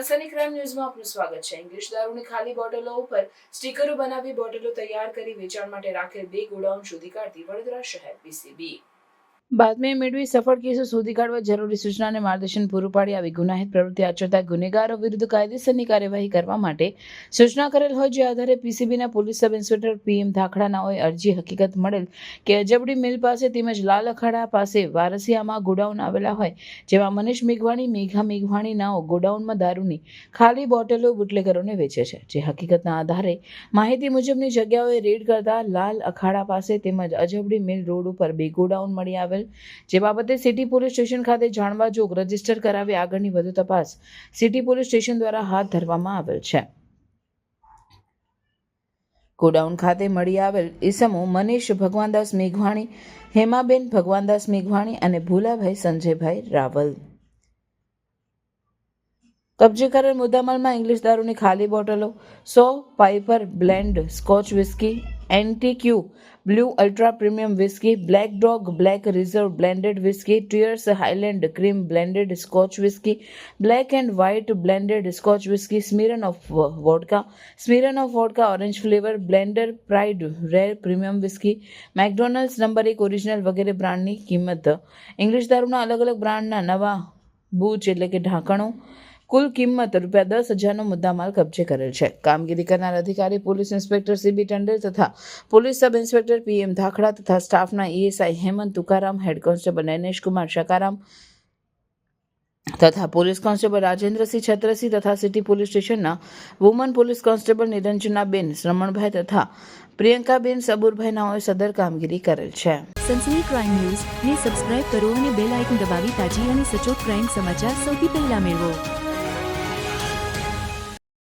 સનસની crime ન્યૂઝમાં આપનું સ્વાગત છે. ઇંગ્લિશ દારૂની ખાલી બોટલો ઉપર સ્ટીકરો બનાવી બોટલો તૈયાર કરી વેચાણ માટે રાખેલ બે ગોડાઉન શોધી કાઢતી વડોદરા શહેર પીસીબી બાતમી મેળવી સફળ કેસો શોધી કાઢવા જરૂરી સૂચના અને માર્ગદર્શન પૂરું પાડી આવી ગુનાહિત પ્રવૃત્તિ આચરતા ગુનેગારો વિરુદ્ધ કાયદેસરની કાર્યવાહી કરવા માટે સૂચના કરેલ હોય જે આધારે પીસીબીના પોલીસ સબ ઇન્સ્પેક્ટર પીએમ ધાખડાનાઓએ અરજી હકીકત મળેલ કે અજબડી મિલ પાસે તેમજ લાલ અખાડા પાસે વારસિયામાં ગોડાઉન આવેલા હોય જેમાં મનીષ મેઘવાણી, મેઘા મેઘવાણી નાઓ ગોડાઉનમાં દારૂની ખાલી બોટલો બુટલેગરોને વેચે છે, જે હકીકતના આધારે માહિતી મુજબની જગ્યાઓએ રેડ કરતા લાલ અખાડા પાસે તેમજ અજબડી મિલ રોડ ઉપર બે ગોડાઉન મળી આવેલ જે બાબતે સિટી પોલીસ સ્ટેશન ખાતે જાણવા જોગ રજિસ્ટર કરાવી આગળની વધુ તપાસ સિટી પોલીસ સ્ટેશન દ્વારા હાથ ધરવામાં આવેલ છે. ગોડાઉન ખાતે મળી આવેલ ઈસમો મનીષ ભગવાનદાસ મેઘવાણી, હેમાબેન ભગવાનદાસ મેઘવાણી અને ભૂલાભાઈ સંજયભાઈ રાવલ. કબજે કરેલ મુદ્દામાલમાં ઇંગ્લિશ દારૂની ખાલી બોટલો, સો piper blend scotch whisky antiquity blue ultra premium whisky black dog black reserve blended whisky Teacher's highland cream blended scotch whisky black and white blended scotch whisky Smirnoff vodka Smirnoff vodka orange flavour blender pride rare premium whisky McDonald's number એક original વગેરે બ્રાન્ડની કિંમત. English દારૂના અલગ અલગ બ્રાન્ડના નવા બૂચ એટલે કે ઢાંકણો કુલ કિંમત રૂપિયા દસ હજારનો મુદ્દામાલ કબજે કરેલ છે. કામગીરી કરનાર અધિકારી, પોલીસ ઇન્સ્પેક્ટર સીબી ટંડેલ તથા police sub inspector PM Dhakhda તથા સ્ટાફના ESI Hemant Tukaram, head constable Nainesh Kumar Shakaram તથા પોલીસ કોન્સ્ટેબલ રાજેન્દ્રસિંહ છત્રસિંહ તથા સિટી પોલીસ સ્ટેશનના woman police constable Niranjanaben, Shramanbhai તથા પ્રિયંકાબેન સબુરભાઈ નાઓએ સદર કામગીરી કરેલ છે. સનસની ક્રાઇમ ન્યૂઝ, ને સબસ્ક્રાઇબ કરો અને બેલ આઇકન દબાવી તાજી અને સચોટ ક્રાઇમ સમાચાર સૌથી પહેલા મેળવો.